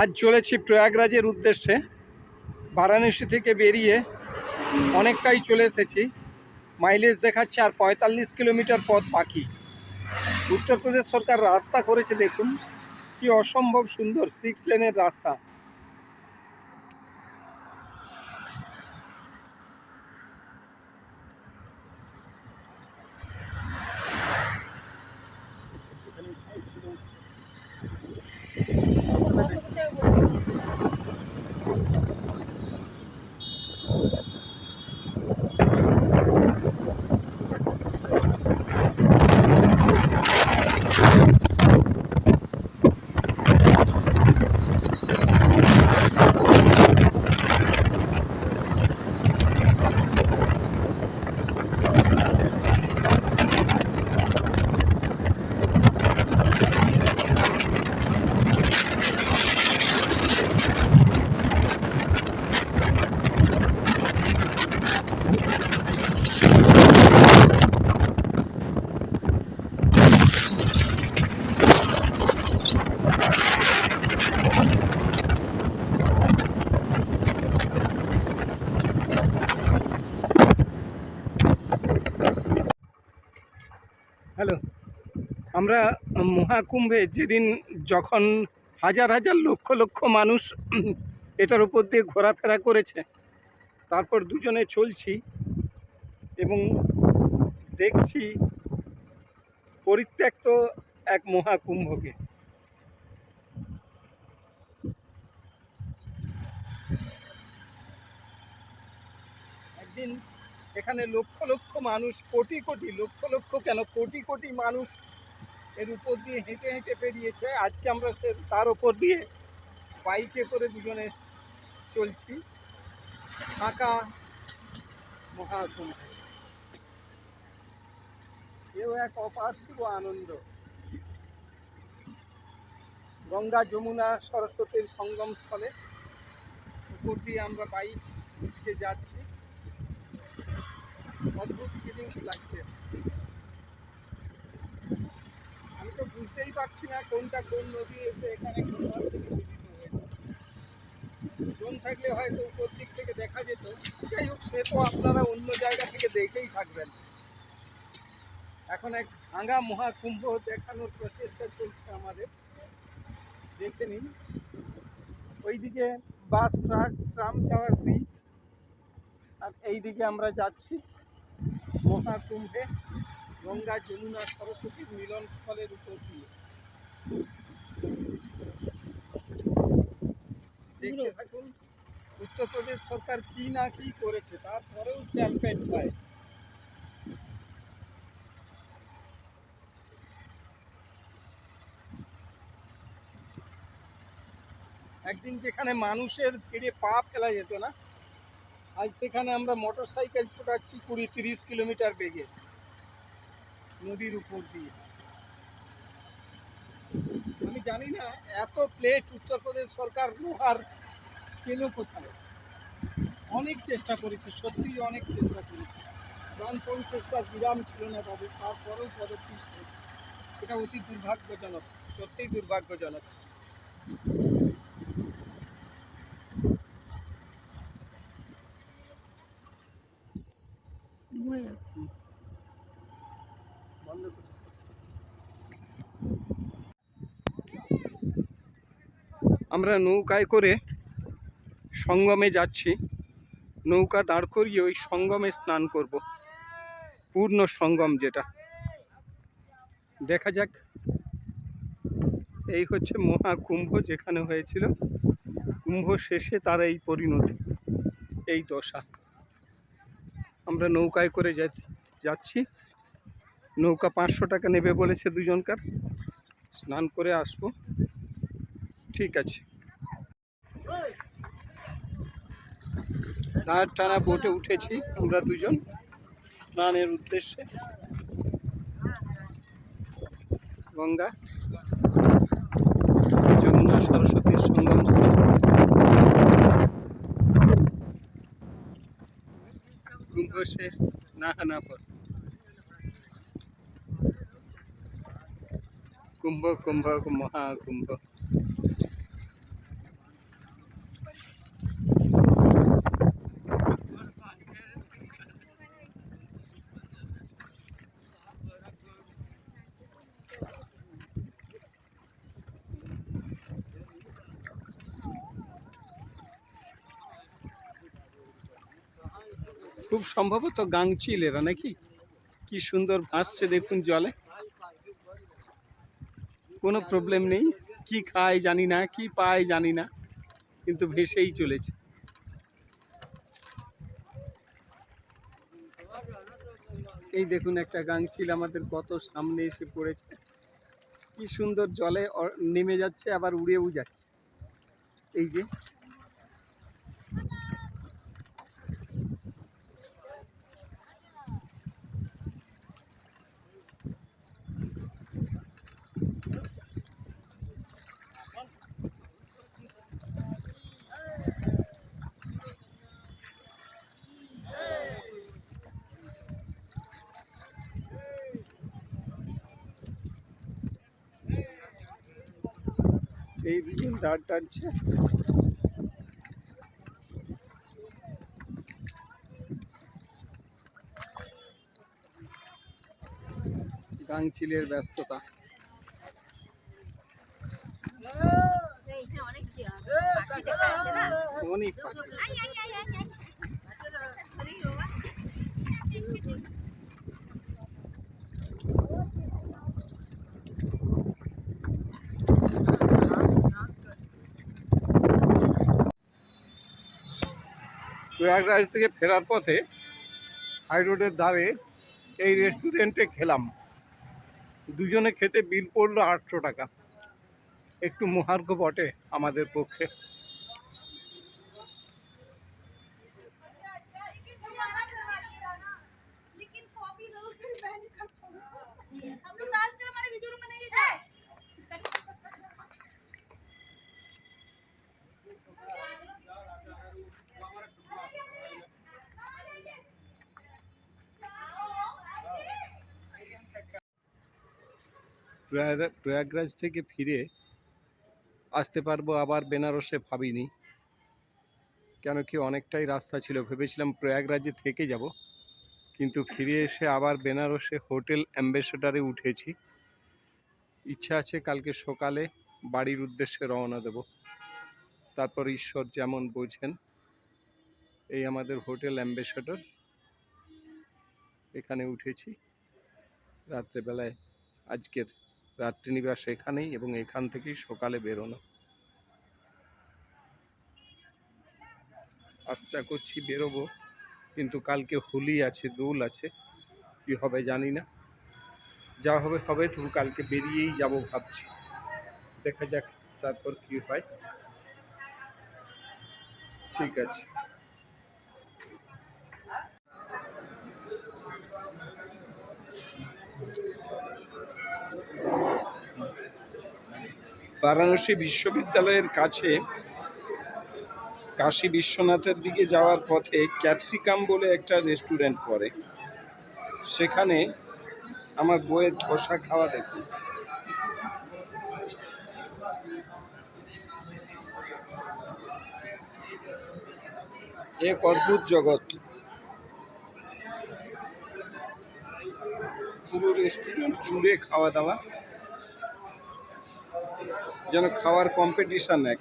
আজ চলেছি প্রয়াগরাজের উদ্দেশ্যে। বারাণসী থেকে বেরিয়ে অনেকটাই চলে এসেছি। মাইলেজ দেখাচ্ছে আর পঁয়তাল্লিশ কিলোমিটার পথ বাকি। উত্তরপ্রদেশ সরকার রাস্তা করেছে দেখুন। কি অসম্ভব সুন্দর সিক্স লেনের রাস্তা। আমরা মহাকুম্ভে যেদিন যখন হাজার হাজার লক্ষ লক্ষ মানুষ এটার উপর দিয়ে ঘোরাফেরা করেছে, তারপর দুজনে চলছি এবং দেখছি পরিত্যক্ত এক মহাকুম্ভকে। একদিন এখানে লক্ষ লক্ষ মানুষ, কোটি কোটি, লক্ষ লক্ষ কেন, কোটি কোটি মানুষ এর উপর দিয়ে হেঁটে হেঁটে পেরিয়েছে আজকে আমরা সে তার উপর দিয়ে বাইকে করে দুজনে চলছি। ফাঁকা মহাকুম্ভ এও এক অপার্থিব আনন্দ। গঙ্গা যমুনা সরস্বতীর সঙ্গম স্থলে উপর দিয়ে আমরা বাইক দিয়ে যাচ্ছি। অদ্ভুত ফিলিংস লাগছে। আমি তো বুঝতেই পারছি না কোনটা কোন নদী এসে এখানে জোন থাকলে হয়তো উপর দিক থেকে দেখা যেত। যাই হোক, সে তো আপনারা অন্য জায়গা থেকে দেখেই থাকবেন। এখন এক ভাঙা মহাকুম্ভ দেখানোর প্রচেষ্টা চলছে আমাদের। দেখে নিন। ওইদিকে বাস, ট্রাক, ট্রাম যাওয়ার ব্রিজ আর এইদিকে আমরা যাচ্ছি মহাকুম্ভে। গঙ্গা যমুনা সরস্বতীর মিলন স্থলের উপর দিয়ে দেখতে থাকুন উত্তরপ্রদেশ সরকার কি না কি করেছে তারপরেও স্ট্যাম্পেড পায়। একদিন যেখানে মানুষের পেড়ে পা ফেলা যেত না আজ সেখানে আমরা মোটর সাইকেল ছোটাচ্ছি কুড়ি তিরিশ কিলোমিটার বেগে। নদীর উপর দিয়ে। আমি জানি না এত প্লেট উত্তরপ্রদেশ সরকার লোহার পেল কোথায়। অনেক চেষ্টা করেছে, সত্যি অনেক চেষ্টা করেছে। প্রাণপণ চেষ্টার বিরাম ছিল না তাদের, তারপরেও পদক্ষেপ এটা অতি দুর্ভাগ্যজনক, সত্যিই দুর্ভাগ্যজনক বন্ধ করো। আমরা নৌকায় করে সঙ্গমে যাচ্ছি। নৌকা দাঁড় করিয়ে ওই সঙ্গমে স্নান করব। পূর্ণ সঙ্গম যেটা। দেখা যাক। এই হচ্ছে মহাকুম্ভ যেখানে হয়েছিল। কুম্ভ শেষে তার এই পরিণতি, এই দশা। আমরা নৌকায় করে যাচ্ছি- নৌকা পাঁচশো টাকা নেবে বলেছে দুজনকার। স্নান করে আসব। ঠিক আছে। দাঁড় টানা বোটে উঠেছি আমরা দুজন স্নানের উদ্দেশ্যে। গঙ্গা, যমুনা সরস্বতীর সঙ্গম স্থল কুম্ভ নাহানা পর। কুম্ভ কুম্ভ মহাকুম্ভ খুব সম্ভবত গাংচিল এরা নাকি? কি সুন্দর ভাসছে দেখুন জলে। কোনো প্রবলেম নেই। কি খায় জানি না, কি পায় জানি না, কিন্তু ভেসেই চলেছে। এই দেখুন একটা গাংচিল আমাদের কত সামনে এসে পড়েছে। কি সুন্দর জলে নেমে যাচ্ছে, আবার উড়েও যাচ্ছে। এই যে। এই দুজন দাঁড় টানছে। গাংচিলের ব্যস্ততা। অনেক প্রয়াগরাজ থেকে ফেরার পথে হাই রোডের ধারে এই রেস্টুরেন্টে খেলাম। দুজনে খেতে বিল পড়ল আটশো টাকা। একটু মহার্ঘ বটে আমাদের পক্ষে। প্রয়াগরাজ থেকে ফিরে আসতে পারব আবার বেনারসে ভাবিনি। কেন কি অনেকটাই রাস্তা ছিল, ভেবেছিলাম প্রয়াগরাজে থেকে যাব। কিন্তু ফিরে এসে আবার বেনারসে হোটেল অ্যাম্বাসেডারে উঠেছি। ইচ্ছা আছে কালকে সকালে বাড়ির উদ্দেশ্যে রওনা দেব। তারপর ঈশ্বর যেমন বোঝেন, এই আমাদের হোটেল অ্যাম্বাসেডর। এখানে উঠেছি। রাত্রেবেলায় আজকের রাত্রিনিবাস এখানেই এবং এখান থেকেই সকালে বেরোনো। আশা করছি বেরোবো, কিন্তু কালকে হোলি আছে, দোল আছে, কি হবে জানি না। যা হবে হবে, তবু কালকে বেরিয়েই যাব ভাবছি। দেখা যাক তারপর কি হয়। ঠিক আছে। বারাণসী বিশ্ববিদ্যালয়ের কাছে কাশী বিশ্বনাথের দিকে যাওয়ার পথে ক্যাপসিকাম বলে একটা রেস্টুরেন্ট পড়ে। সেখানে আমার বইয়ের ধোসা খাওয়া দেখুন। এক অদ্ভুত জগৎ। পুরো রেস্টুরেন্ট জুড়ে খাওয়া দাওয়া। যেন খাওয়ার কম্পিটিশান এক।